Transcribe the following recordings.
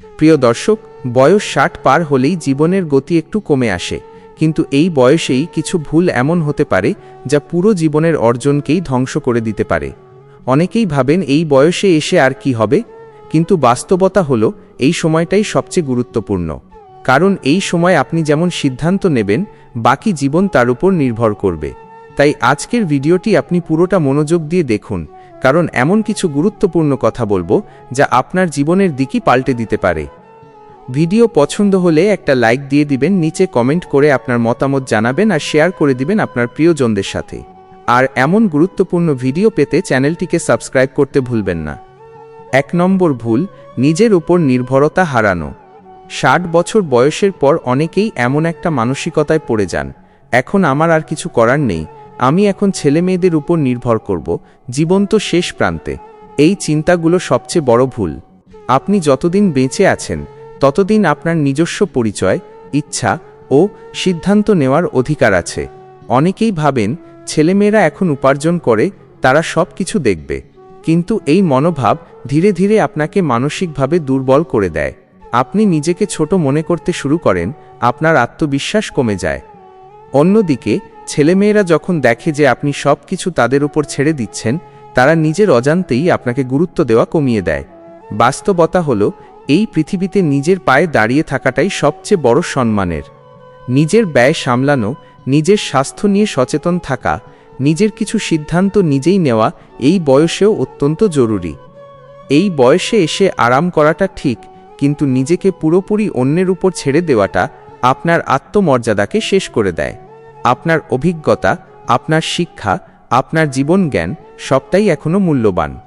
প্রিয় দর্শক, বয়স ষাট পার হলেই জীবনের গতি একটু কমে আসে, কিন্তু এই বয়সেই কিছু ভুল এমন হতে পারে যা পুরো জীবনের অর্জনকেই ধ্বংস করে দিতে পারে। অনেকেই ভাবেন এই বয়সে এসে আর কি হবে, কিন্তু বাস্তবতা হল এই সময়টাই সবচেয়ে গুরুত্বপূর্ণ। কারণ এই সময় আপনি যেমন সিদ্ধান্ত নেবেন, বাকি জীবন তার উপর নির্ভর করবে। তাই আজকের ভিডিওটি আপনি পুরোটা মনোযোগ দিয়ে দেখুন কারণ এমন কিছু গুরুত্বপূর্ণ কথা বলব যা আপনার জীবনের দিকই পাল্টে দিতে পারে। ভিডিও পছন্দ হলে একটা লাইক দিয়ে দিবেন, নিচে কমেন্ট করে আপনার মতামত জানাবেন আর শেয়ার করে দিবেন আপনার প্রিয়জনদের সাথে। আর এমন গুরুত্বপূর্ণ ভিডিও পেতে চ্যানেলটিকে সাবস্ক্রাইব করতে ভুলবেন না। এক নম্বর ভুল, নিজের উপর নির্ভরতা হারানো। ষাট বছর বয়সের পর অনেকেই এমন একটা মানসিকতায় পড়ে যান, এখন আমার আর কিছু করার নেই। আমি এখন ছেলে মেয়েদের উপর নির্ভর করব জীবন তো শেষ প্রান্তে। এই চিন্তাগুলো সবচেয়ে বড় ভুল। আপনি যতদিন বেঁচে আছেন, ততদিন আপনার নিজস্ব পরিচয়, ইচ্ছা ও সিদ্ধান্ত নেওয়ার অধিকার আছে। অনেকেই ভাবেন, ছেলেমেয়েরা এখন উপার্জন করে, তারা সব কিছু দেখবে। কিন্তু এই মনোভাব ধীরে ধীরে আপনাকে মানসিকভাবে দুর্বল করে দেয়। আপনি নিজেকে ছোট মনে করতে শুরু করেন, আপনার আত্মবিশ্বাস কমে যায়। অন্যদিকে ছেলেমেয়েরা যখন দেখে যে আপনি সব কিছু তাদের উপর ছেড়ে দিচ্ছেন, তারা নিজের অজান্তেই আপনাকে গুরুত্ব দেওয়া কমিয়ে দেয়। বাস্তবতা হল, এই পৃথিবীতে নিজের পায়ে দাঁড়িয়ে থাকাটাই সবচেয়ে বড় সম্মানের। নিজের ব্যয় সামলানো, নিজের স্বাস্থ্য নিয়ে সচেতন থাকা, নিজের কিছু সিদ্ধান্ত নিজেই নেওয়া, এই বয়সেও অত্যন্ত জরুরি। এই বয়সে এসে আরাম করাটা ঠিক, কিন্তু নিজেকে পুরোপুরি অন্যের উপর ছেড়ে দেওয়াটা আপনার আত্মমর্যাদাকে শেষ করে দেয়। আপনার অভিজ্ঞতা, আপনার শিক্ষা, আপনার জীবন জ্ঞান সবটাই এখনও মূল্যবান।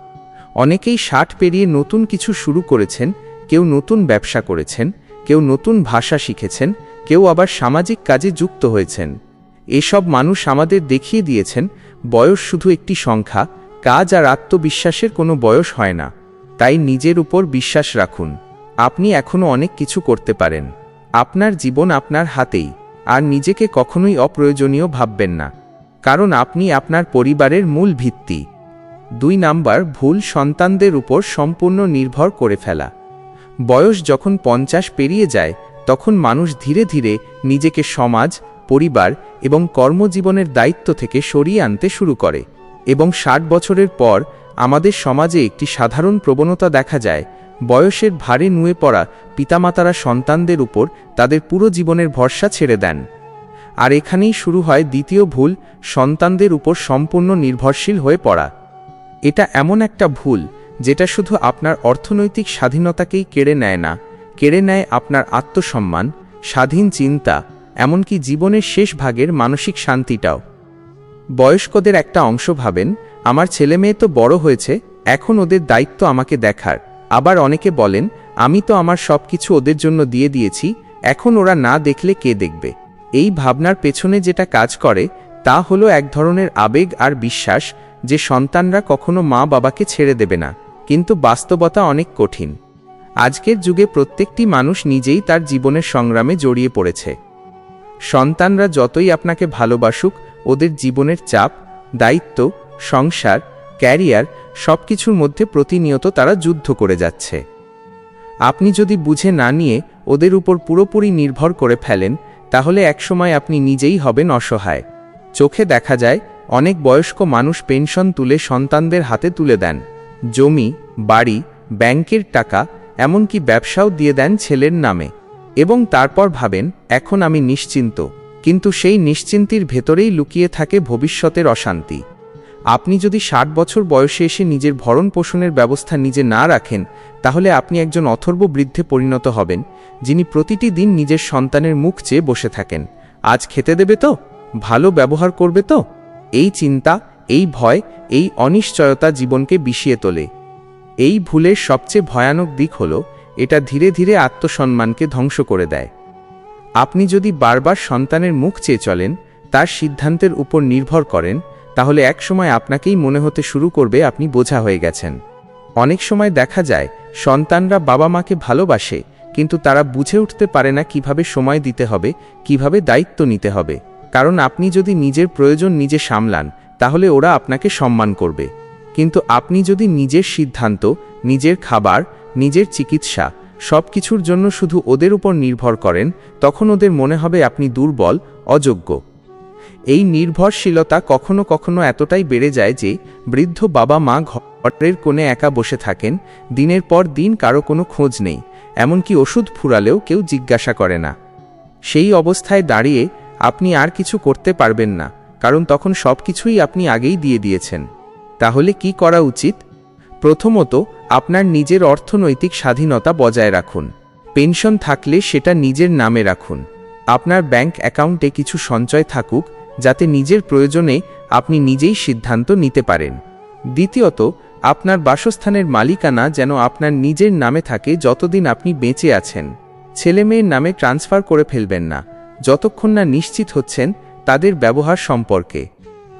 অনেকেই ষাট পেরিয়ে নতুন কিছু শুরু করেছেন, কেউ নতুন ব্যবসা করেছেন, কেউ নতুন ভাষা শিখেছেন, কেউ আবার সামাজিক কাজে যুক্ত হয়েছেন। এসব মানুষ আমাদের দেখিয়ে দিয়েছেন, বয়স শুধু একটি সংখ্যা, কাজ আর আত্মবিশ্বাসের কোনো বয়স হয় না। তাই নিজের উপর বিশ্বাস রাখুন। আপনি এখনও অনেক কিছু করতে পারেন। আপনার জীবন আপনার হাতেই। আর নিজেকে কখনোই অপ্রয়োজনীয় ভাববেন না, কারণ আপনি আপনার পরিবারের মূল ভিত্তি। দুই নাম্বার, ভুল সন্তানদের উপর সম্পূর্ণ নির্ভর করে ফেলা। বয়স যখন পঞ্চাশ পেরিয়ে যায়, তখন মানুষ ধীরে ধীরে নিজেকে সমাজ, পরিবার এবং কর্মজীবনের দায়িত্ব থেকে সরিয়ে আনতে শুরু করে এবং ষাট বছরের পর আমাদের সমাজে একটি সাধারণ প্রবণতা দেখা যায় বয়সের ভারে নুয়ে পড়া পিতামাতারা সন্তানদের উপর তাদের পুরো জীবনের ভরসা ছেড়ে দেন। আর এখানেই শুরু হয় দ্বিতীয় ভুল, সন্তানদের উপর সম্পূর্ণ নির্ভরশীল হয়ে পড়া। এটা এমন একটা ভুল, যেটা শুধু আপনার অর্থনৈতিক স্বাধীনতাকেই কেড়ে নেয় না, কেড়ে নেয় আপনার আত্মসম্মান, স্বাধীন চিন্তা, এমনকি জীবনের শেষ ভাগের মানসিক শান্তিটাও। বয়স্কদের একটা অংশ ভাবেন, আমার ছেলে মেয়ে তো বড় হয়েছে, এখন ওদের দায়িত্ব আমাকে দেখার। আবার অনেকে বলেন, আমি তো আমার সব কিছু ওদের জন্য দিয়ে দিয়েছি, এখন ওরা না দেখলে কে দেখবে? এই ভাবনার পেছনে যেটা কাজ করে, তা হলো এক ধরনের আবেগ আর বিশ্বাস যে সন্তানরা কখনো মা বাবাকে ছেড়ে দেবে না, কিন্তু বাস্তবতা অনেক কঠিন। আজকের যুগে প্রত্যেকটি মানুষ নিজেই তার জীবনের সংগ্রামে জড়িয়ে পড়েছে। সন্তানরা যতই আপনাকে ভালোবাসুক, ওদের জীবনের চাপ, দায়িত্ব, সংসার, ক্যারিয়ার সব কিছুর মধ্যে প্রতিনিয়ত তারা যুদ্ধ করে যাচ্ছে। আপনি যদি বুঝে না নিয়ে ওদের উপর পুরোপুরি নির্ভর করে ফেলেন, তাহলে একসময় আপনি নিজেই হবেন অসহায়। চোখে দেখা যায়, অনেক বয়স্ক মানুষ পেনশন তুলে সন্তানদের হাতে তুলে দেন। জমি, বাড়ি, ব্যাংকের টাকা, এমনকি ব্যবসাও দিয়ে দেন ছেলের নামে। এবং তারপর ভাবেন, এখন আমি নিশ্চিন্ত। কিন্তু সেই নিশ্চিন্তির ভেতরেই লুকিয়ে থাকে ভবিষ্যতের অশান্তি। আপনি যদি ষাট বছর বয়সে এসে নিজের ভরণ পোষণের ব্যবস্থা নিজে না রাখেন, তাহলে আপনি একজন অথর্ব বৃদ্ধে পরিণত হবেন, যিনি প্রতিটি দিন নিজের সন্তানের মুখ চেয়ে বসে থাকেন। আজ খেতে দেবে তো? ভালো ব্যবহার করবে তো? এই চিন্তা, এই ভয়, এই অনিশ্চয়তা জীবনকে বিষিয়ে তোলে। এই ভুলের সবচেয়ে ভয়ানক দিক হল, এটা ধীরে ধীরে আত্মসম্মানকে ধ্বংস করে দেয়। আপনি যদি বারবার সন্তানের মুখ চেয়ে চলেন, তার সিদ্ধান্তের উপর নির্ভর করেন তাহলে এক সময় আপনাকেই মনে হতে শুরু করবে আপনি বোঝা হয়ে গেছেন। অনেক সময় দেখা যায়, সন্তানরা বাবা মাকে ভালোবাসে, কিন্তু তারা বুঝে উঠতে পারে না কীভাবে সময় দিতে হবে, কীভাবে দায়িত্ব নিতে হবে। কারণ আপনি যদি নিজের প্রয়োজন নিজে সামলান, তাহলে ওরা আপনাকে সম্মান করবে। কিন্তু আপনি যদি নিজের সিদ্ধান্ত, নিজের খাবার, নিজের চিকিৎসা সব কিছুর জন্য শুধু ওদের উপর নির্ভর করেন, তখন ওদের মনে হবে আপনি দুর্বল, অযোগ্য। এই নির্ভরশীলতা কখনো কখনো এতটাই বেড়ে যায় যে বৃদ্ধ বাবা মা ঘরের কোণে একা বসে থাকেন, দিনের পর দিন কারও কোনো খোঁজ নেই, এমনকি ওষুধ ফুরালেও কেউ জিজ্ঞাসা করে না। সেই অবস্থায় দাঁড়িয়ে আপনি আর কিছু করতে পারবেন না, কারণ তখন সব কিছুই আপনি আগেই দিয়ে দিয়েছেন। তাহলে কি করা উচিত? প্রথমত, আপনার নিজের অর্থনৈতিক স্বাধীনতা বজায় রাখুন। পেনশন থাকলে সেটা নিজের নামে রাখুন। আপনার ব্যাংক অ্যাকাউন্টে কিছু সঞ্চয় থাকুক যাতে নিজের প্রয়োজনে আপনি নিজেই সিদ্ধান্ত নিতে পারেন। দ্বিতীয়ত, আপনার বাসস্থানের মালিকানা যেন আপনার নিজের নামে থাকে যতদিন আপনি বেঁচে আছেন। ছেলে মেয়ের নামে ট্রান্সফার করে ফেলবেন না। যতক্ষণ না নিশ্চিত হচ্ছেন তাদের ব্যবহার সম্পর্কে।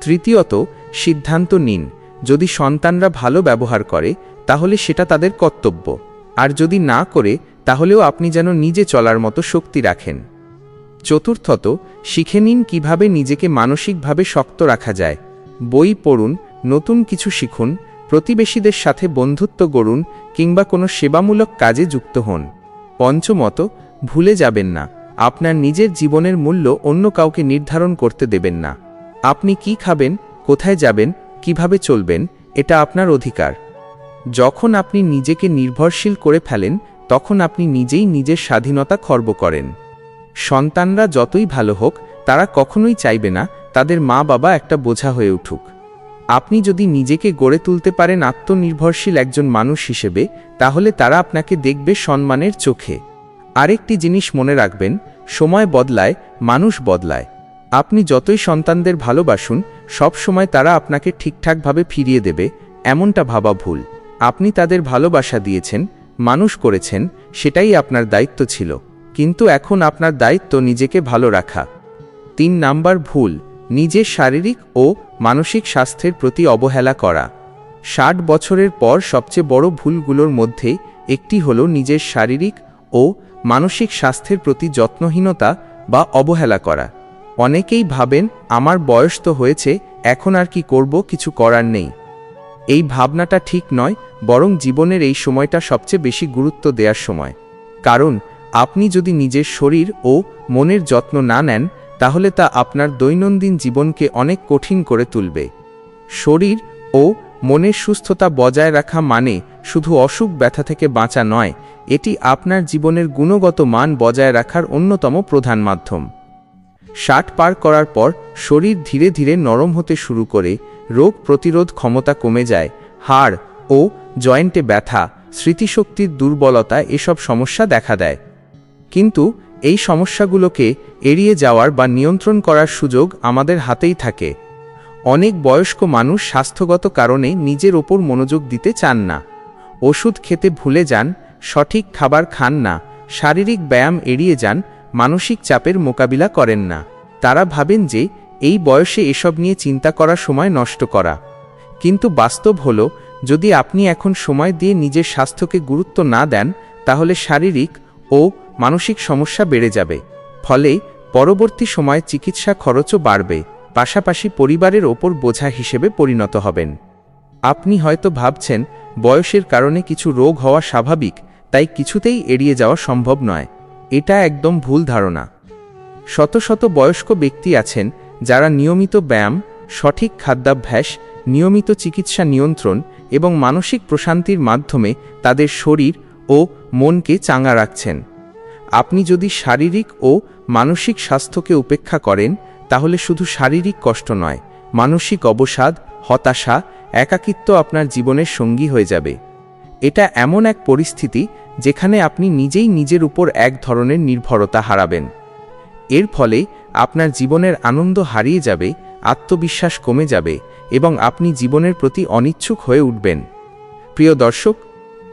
তৃতীয়ত, সিদ্ধান্ত নিন। যদি সন্তানরা ভালো ব্যবহার করে, তাহলে সেটা তাদের কর্তব্য। আর যদি না করে, তাহলেও আপনি যেন নিজে চলার মতো শক্তি রাখেন। চতুর্থত, শিখে নিন কীভাবে নিজেকে মানসিকভাবে শক্ত রাখা যায়। বই পড়ুন, নতুন কিছু শিখুন, প্রতিবেশীদের সাথে বন্ধুত্ব গড়ুন, কিংবা কোনো সেবামূলক কাজে যুক্ত হন। পঞ্চমত, ভুলে যাবেন না। আপনার নিজের জীবনের মূল্য অন্য কাউকে নির্ধারণ করতে দেবেন না। আপনি কি খাবেন, কোথায় যাবেন, কীভাবে চলবেন, এটা আপনার অধিকার। যখন আপনি নিজেকে নির্ভরশীল করে ফেলেন, তখন আপনি নিজেই নিজের স্বাধীনতা খর্ব করেন। সন্তানরা যতই ভালো হোক, তারা কখনোই চাইবে না তাদের মা বাবা একটা বোঝা হয়ে উঠুক। আপনি যদি নিজেকে গড়ে তুলতে পারেন আত্মনির্ভরশীল একজন মানুষ হিসেবে, তাহলে তারা আপনাকে দেখবে সম্মানের চোখে। আরেকটি জিনিস মনে রাখবেন, সময় বদলায়, মানুষ বদলায়। আপনি যতই সন্তানদের ভালোবাসুন, সব সময় তারা আপনাকে ঠিকঠাকভাবে ফিরিয়ে দেবে, এমনটা ভাবা ভুল। আপনি তাদের ভালোবাসা দিয়েছেন, মানুষ করেছেন, সেটাই আপনার দায়িত্ব ছিল। কিন্তু এখন আপনার দায়িত্ব নিজেকে ভালো রাখা। তিন নাম্বার, ভুল, নিজের শারীরিক ও মানসিক স্বাস্থ্যের প্রতি অবহেলা করা। ষাট বছরের পর সবচেয়ে বড় ভুলগুলোর মধ্যে একটি হল নিজের শারীরিক ও মানসিক স্বাস্থ্যের প্রতি যত্নহীনতা বা অবহেলা করা। অনেকেই ভাবেন, আমার বয়স তো হয়েছে, এখন আর কি করব, কিছু করার নেই। এই ভাবনাটা ঠিক নয়, বরং জীবনের এই সময়টা সবচেয়ে বেশি গুরুত্ব দেওয়ার সময়। কারণ আপনি যদি নিজের শরীর ও মনের যত্ন না নেন, তাহলে তা আপনার দৈনন্দিন জীবনকে অনেক কঠিন করে তুলবে। শরীর ও মনের সুস্থতা বজায় রাখা মানে শুধু অসুখ ব্যথা থেকে বাঁচা নয়, এটি আপনার জীবনের গুণগত মান বজায় রাখার অন্যতম প্রধান মাধ্যম। ষাট পার করার পর শরীর ধীরে ধীরে নরম হতে শুরু করে, রোগ প্রতিরোধ ক্ষমতা কমে যায়, হাড় ও জয়েন্টে ব্যথা, স্মৃতিশক্তির দুর্বলতা এসব সমস্যা দেখা দেয়। কিন্তু এই সমস্যাগুলোকে এড়িয়ে যাওয়ার বা নিয়ন্ত্রণ করার সুযোগ আমাদের হাতেই থাকে। অনেক বয়স্ক মানুষ স্বাস্থ্যগত কারণে নিজের ওপর মনোযোগ দিতে চান না। ওষুধ খেতে ভুলে যান, সঠিক খাবার খান না, শারীরিক ব্যায়াম এড়িয়ে যান, মানসিক চাপের মোকাবিলা করেন না। তারা ভাবেন যে এই বয়সে এসব নিয়ে চিন্তা করা সময় নষ্ট করা। কিন্তু বাস্তব হল, যদি আপনি এখন সময় দিয়ে নিজের স্বাস্থ্যকে গুরুত্ব না দেন, তাহলে শারীরিক ও মানসিক সমস্যা বেড়ে যাবে। ফলে পরবর্তী সময়ে চিকিৎসা খরচও বাড়বে, পাশাপাশি পরিবারের ওপর বোঝা হিসেবে পরিণত হবেন। আপনি হয়তো ভাবছেন, বয়সের কারণে কিছু রোগ হওয়া স্বাভাবিক, তাই কিছুতেই এড়িয়ে যাওয়া সম্ভব নয়। এটা একদম ভুল ধারণা। শত শত বয়স্ক ব্যক্তি আছেন, যারা নিয়মিত ব্যায়াম, সঠিক খাদ্যাভ্যাস, নিয়মিত চিকিৎসা নিয়ন্ত্রণ এবং মানসিক প্রশান্তির মাধ্যমে তাদের শরীর ও মনকে চাঙ্গা রাখছেন। আপনি যদি শারীরিক ও মানসিক স্বাস্থ্যকে উপেক্ষা করেন, তাহলে শুধু শারীরিক কষ্ট নয়, মানসিক অবসাদ, হতাশা, একাকিত্ব আপনার জীবনের সঙ্গী হয়ে যাবে। এটা এমন এক পরিস্থিতি যেখানে আপনি নিজেই নিজের উপর এক ধরনের নির্ভরতা হারাবেন। এর ফলে আপনার জীবনের আনন্দ হারিয়ে যাবে, আত্মবিশ্বাস কমে যাবে এবং আপনি জীবনের প্রতি অনিচ্ছুক হয়ে উঠবেন। প্রিয় দর্শক,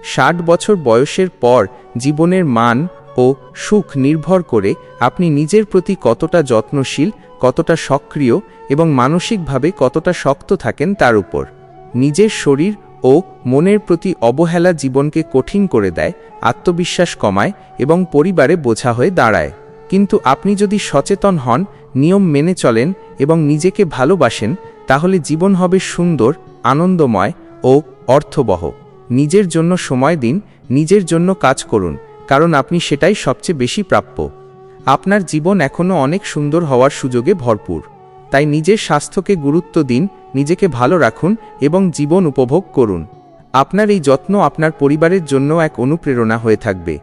ষাট বছর বয়সের পর জীবনের মান ও সুখ নির্ভর করে আপনি নিজের প্রতি কতটা যত্নশীল, কতটা সক্রিয় এবং মানসিকভাবে কতটা শক্ত থাকেন তার উপর। নিজের শরীর ও মনের প্রতি অবহেলা জীবনকে কঠিন করে দেয়, আত্মবিশ্বাস কমায় এবং পরিবারে বোঝা হয়ে দাঁড়ায়। কিন্তু আপনি যদি সচেতন হন, নিয়ম মেনে চলেন এবং নিজেকে ভালোবাসেন, তাহলে জীবন হবে সুন্দর, আনন্দময় ও অর্থবহ। নিজের জন্য সময় দিন, নিজের জন্য কাজ করুন। কারণ আপনি সেটাই সবচেয়ে বেশি প্রাপ্য। আপনার জীবন এখনও অনেক সুন্দর হওয়ার সুযোগে ভরপুর। তাই নিজের স্বাস্থ্যকে গুরুত্ব দিন, নিজেকে ভালো রাখুন এবং জীবন উপভোগ করুন। আপনার এই যত্ন আপনার পরিবারের জন্য এক অনুপ্রেরণা হয়ে থাকবে।